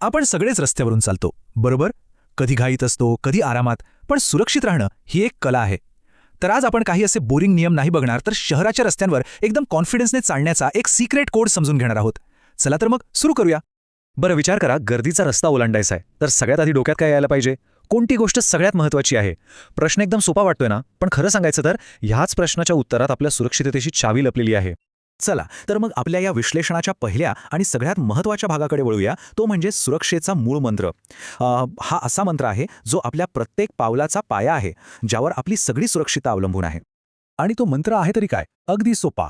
आपण सगळेच रस्त्यावरून चालतो बरोबर? कधी घाईत असतो कधी आरामात पण सुरक्षित राहणं ही एक कला आहे. तर आज आपण काही असे बोरिंग नियम नाही बघणार तर शहराच्या रस्त्यांवर एकदम कॉन्फिडन्सने चालण्याचा एक सिक्रेट कोड समजून घेणार आहोत. चला तर मग सुरू करूया. बरं विचार करा गर्दीचा रस्ता ओलांडायचा आहे तर सगळ्यात आधी डोक्यात काय यायला पाहिजे? कोणती गोष्ट सगळ्यात महत्त्वाची आहे? प्रश्न एकदम सोपा वाटतोय ना? पण खरं सांगायचं तर ह्याच प्रश्नाच्या उत्तरात आपल्या सुरक्षिततेची चावी लपलेली आहे. चला तर मग आपल्या या विश्लेषणाच्या पहिल्या आणि सगळ्यात महत्त्वाच्या भागाकडे वळूया. तो म्हणजे सुरक्षेचा मूळ मंत्र. हा असा मंत्र आहे जो आपल्या प्रत्येक पावलाचा पाया आहे ज्यावर आपली सगळी सुरक्षितता अवलंबून आहे. आणि तो मंत्र आहे तरी काय? अगदी सोपा.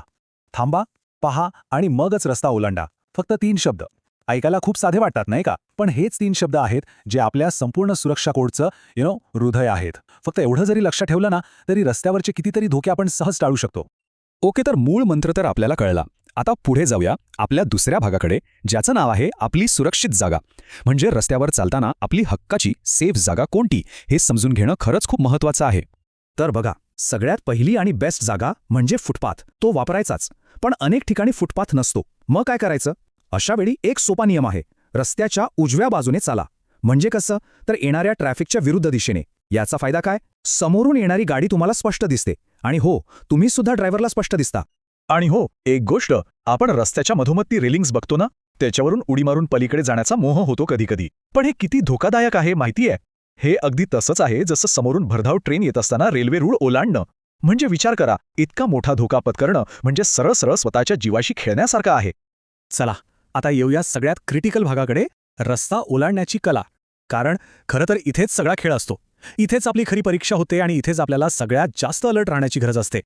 थांबा पहा आणि मगच रस्ता ओलांडा. फक्त तीन शब्द. ऐकायला खूप साधे वाटतात नाही का? पण हेच तीन शब्द आहेत जे आपल्या संपूर्ण सुरक्षा कोडचं यु नो हृदय आहेत. फक्त एवढं जरी लक्षात ठेवलं ना तरी रस्त्यावरचे कितीतरी धोके आपण सहज टाळू शकतो. ओके तर मूळ मंत्र तर आपल्याला कळला. आता पुढे जाऊया आपल्या दुसऱ्या भागाकडे ज्याचं नाव आहे आपली सुरक्षित जागा. म्हणजे रस्त्यावर चालताना आपली हक्काची सेफ जागा कोणती हे समजून घेणं खरंच खूप महत्वाचं आहे. तर बघा सगळ्यात पहिली आणि बेस्ट जागा म्हणजे फुटपाथ. तो वापरायचाच पण अनेक ठिकाणी फुटपाथ नसतो. मग काय करायचं? अशा वेळी एक सोपा नियम आहे. रस्त्याच्या उजव्या बाजूने चाला. म्हणजे कसं? तर येणाऱ्या ट्रॅफिकच्या विरुद्ध दिशेने. याचा फायदा काय? समोरून येणारी गाडी तुम्हाला स्पष्ट दिसते. आणि हो तुम्ही सुद्धा ड्रायव्हरला स्पष्ट दिसता. आणि हो एक गोष्ट आपण रस्त्याच्या मधोमध ती रेलिंग्स बघतो ना त्याच्यावरून उडी मारून पलीकडे जाण्याचा मोह होतो कधीकधी. पण हे किती धोकादायक आहे माहितीये? हे अगदी तसंच आहे जसं समोरून भरधाव ट्रेन येत असताना रेल्वे रूळ ओलांडणं. म्हणजे विचार करा इतका मोठा धोका पत्करणं म्हणजे सरळ सरळ स्वतःच्या जीवाशी खेळण्यासारखं आहे. चला आता येऊया सगळ्यात क्रिटिकल भागाकडे रस्ता ओलांडण्याची कला. कारण खरं तर इथेच सगळा खेळ असतो. इथेच आपली खरी परीक्षा होते आणि इथेच आपल्याला सगळ्यात जास्त अलर्ट राहण्याची गरज असते.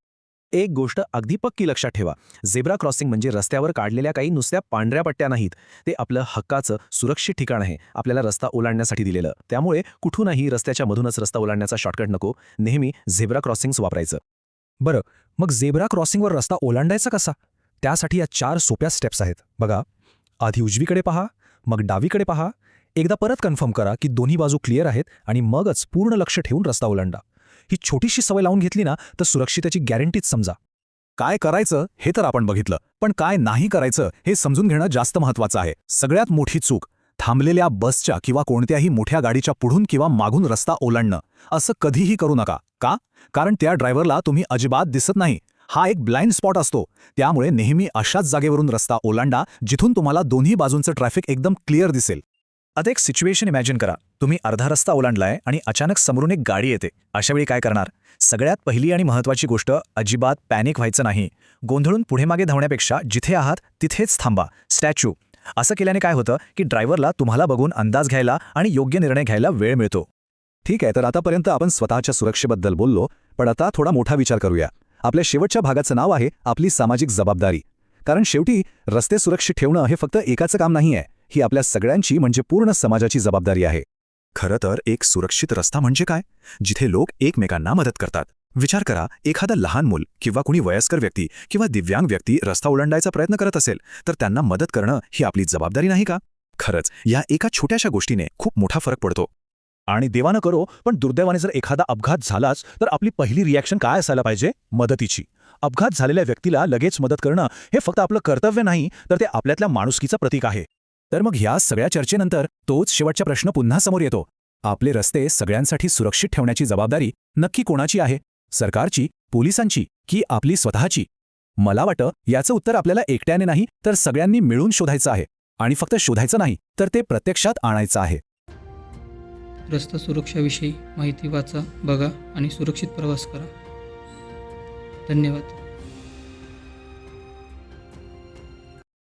एक गोष्ट अगदी पक्की लक्षात ठेवा. झेब्रा क्रॉसिंग म्हणजे रस्त्यावर काढलेल्या काही नुसत्या पांढऱ्या पट्ट्या नाहीत. ते आपलं हक्काचं सुरक्षित ठिकाण आहे. आपल्याला रस्ता ओलांडण्यासाठी दिलेलं. त्यामुळे कुठूनही रस्त्याच्या मधूनच रस्ता ओलांडण्याचा शॉर्टकट नको. नेहमी झेब्रा क्रॉसिंग्स वापरायचं. बरं मग झेब्रा क्रॉसिंगवर रस्ता ओलांडायचा कसा? त्यासाठी या चार सोप्या स्टेप्स आहेत. बघा आधी उजवीकडे पहा मग डावीकडे पहा एकदा परत कन्फर्म करा की दोन्ही बाजू क्लिअर आहेत आणि मगच पूर्ण लक्ष ठेवून रस्ता ओलांडा. ही छोटीशी सवय लावून घेतली ना तर सुरक्षितेची गॅरंटीच समजा. काय करायचं हे तर आपण बघितलं पण काय नाही करायचं हे समजून घेणं जास्त महत्वाचं आहे. सगळ्यात मोठी चूक थांबलेल्या बसच्या किंवा कोणत्याही मोठ्या गाडीच्या पुढून किंवा मागून रस्ता ओलांडणं असं कधीही करू नका. का? कारण त्या ड्रायव्हरला तुम्ही अजिबात दिसत नाही. हा एक ब्लाइंड स्पॉट असतो. त्यामुळे नेहमी अशाच जागेवरून रस्ता ओलांडा जिथून तुम्हाला दोन्ही बाजूंचं ट्रॅफिक एकदम क्लिअर दिसेल. आता एक सिच्युएशन इमॅजिन करा. तुम्ही अर्धा रस्ता ओलांडलाय आणि अचानक समोरून एक गाडी येते. अशावेळी काय करणार? सगळ्यात पहिली आणि महत्वाची गोष्ट अजिबात पॅनिक व्हायचं नाही. गोंधळून पुढे मागे धावण्यापेक्षा जिथे आहात तिथेच थांबा. स्टॅच्यू. असं केल्याने काय होतं की ड्रायव्हरला तुम्हाला बघून अंदाज घ्यायला आणि योग्य निर्णय घ्यायला वेळ मिळतो. ठीक आहे तर आतापर्यंत आपण स्वतःच्या सुरक्षेबद्दल बोललो पण आता थोडा मोठा विचार करूया. आपल्या शेवटच्या भागाचं नाव आहे आपली सामाजिक जबाबदारी. कारण शेवटी रस्ते सुरक्षित ठेवणं हे फक्त एकाचं काम नाही आहे ही आपल्या सगळ्यांची म्हणजे पूर्ण समाजाची जबाबदारी आहे. खरं तर एक सुरक्षित रस्ता म्हणजे काय? जिथे लोक एकमेकांना मदत करतात. विचार करा एखादा लहान मूल किंवा कुणी वयस्कर व्यक्ती किंवा दिव्यांग व्यक्ती रस्ता ओलांडायचा प्रयत्न करत असेल तर त्यांना मदत करणं ही आपली जबाबदारी नाही का? खरंच या एका छोट्याशा गोष्टीने खूप मोठा फरक पडतो. आणि देवानं करो पण दुर्दैवाने जर एखादा अपघात झालाच तर आपली पहिली रिॲक्शन काय असायला पाहिजे? मदतीची. अपघात झालेल्या व्यक्तीला लगेच मदत करणं हे फक्त आपलं कर्तव्य नाही तर ते आपल्यातल्या माणुसकीचं प्रतीक आहे. तर मग ह्या सगळ्या चर्चेनंतर तोच शेवटचा प्रश्न पुन्हा समोर येतो. आपले रस्ते सगळ्यांसाठी सुरक्षित ठेवण्याची जबाबदारी नक्की कोणाची आहे? सरकारची पोलिसांची की आपली स्वतःची? मला वाटतं याचं उत्तर आपल्याला एकट्याने नाही तर सगळ्यांनी मिळून शोधायचं आहे. आणि फक्त शोधायचं नाही तर ते प्रत्यक्षात आणायचं आहे. रस्ता सुरक्षाविषयी माहिती वाचा बघा आणि सुरक्षित प्रवास करा. धन्यवाद.